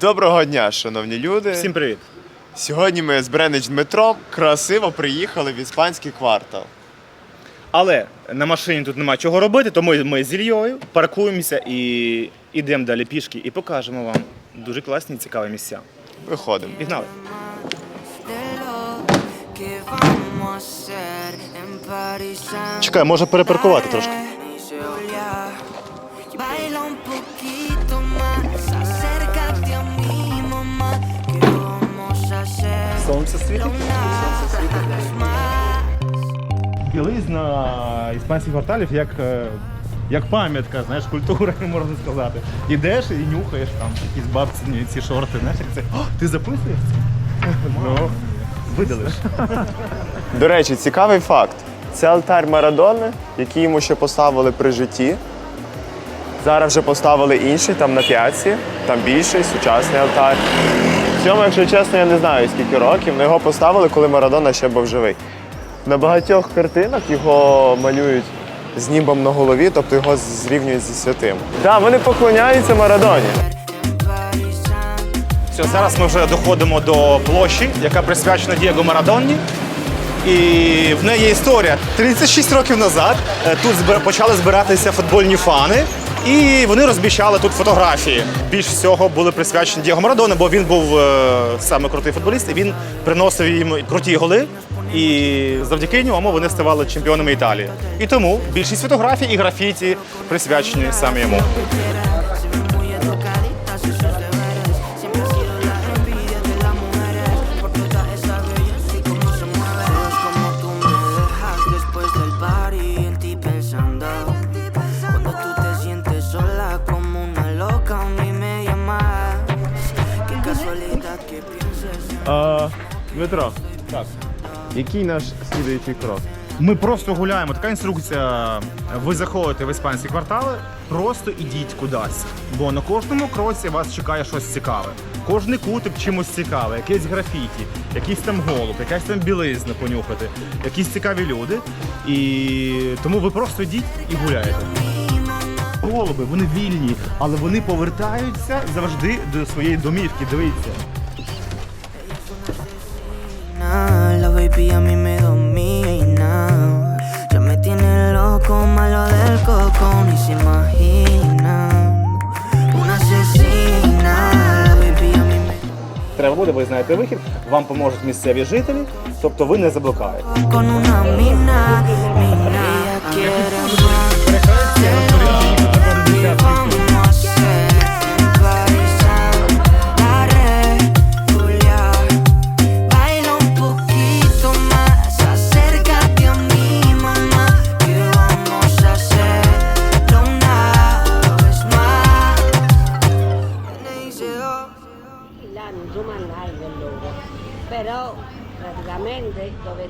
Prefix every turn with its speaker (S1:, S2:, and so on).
S1: Доброго дня, шановні люди.
S2: Всім привіт.
S1: Сьогодні ми з Бренич Дмитром красиво приїхали в іспанський квартал.
S2: Але на машині тут нема чого робити, тому ми з Ільєю паркуємося і йдемо далі пішки і покажемо вам дуже класні і цікаві місця.
S1: Виходимо.
S2: Пігнали. Чекай, може перепаркувати трошки. Сонце світить.
S3: Una vez.
S2: Білизна іспанських кварталів як, е, як пам'ятка, знаєш, культури, можна сказати. Ідеш і нюхаєш там якісь бабці ці шорти, знаєш, як це. О, ти записуєш? Ну, видалиш.
S1: До речі, цікавий факт. Це алтарь Марадони, який йому ще поставили при житті. Зараз вже поставили інший, там на п'ятці, там більший, сучасний алтар. Цьому, якщо чесно, я не знаю скільки років, але його поставили, коли Марадона ще був живий. На багатьох картинах його малюють з німбом на голові, тобто його зрівнюють зі святим. Так, вони поклоняються Марадоні.
S2: Все, зараз ми вже доходимо до площі, яка присвячена Дієго Марадонні. І в неї є історія. 36 років назад е, тут почали збиратися футбольні фани, і вони розміщали тут фотографії. Більш всього були присвячені Дієго Марадону, бо він був е, саме крутий футболіст, і він приносив їм круті голи. І завдяки ньому вони ставали чемпіонами Італії. І тому більшість фотографій і графіті присвячені саме йому. А, Дмитро,
S1: Так. Який наш слідуючий крок?
S2: Ми просто гуляємо. Така інструкція. Ви заходите в іспанські квартали, просто ідіть кудись. Бо на кожному кроці вас чекає щось цікаве. Кожний кутик чимось цікаве, якесь графіті, якийсь там голуб, якась там білизна понюхати, якісь цікаві люди. І тому ви просто йдіть і гуляєте. Голуби, вони вільні, але вони повертаються завжди до своєї домівки. Дивіться.
S3: Baby a mí me domina. Ya me tiene loco, malo del coco, ni se imagina. Una asesina. Baby a mí me
S2: Треба буде, ви знаєте вихід, вам поможуть місцеві жителі, тобто ви не заблукаєте.
S3: con una mina, mina. Ella quiere más.
S4: Là non sono mai del loro, però praticamente dove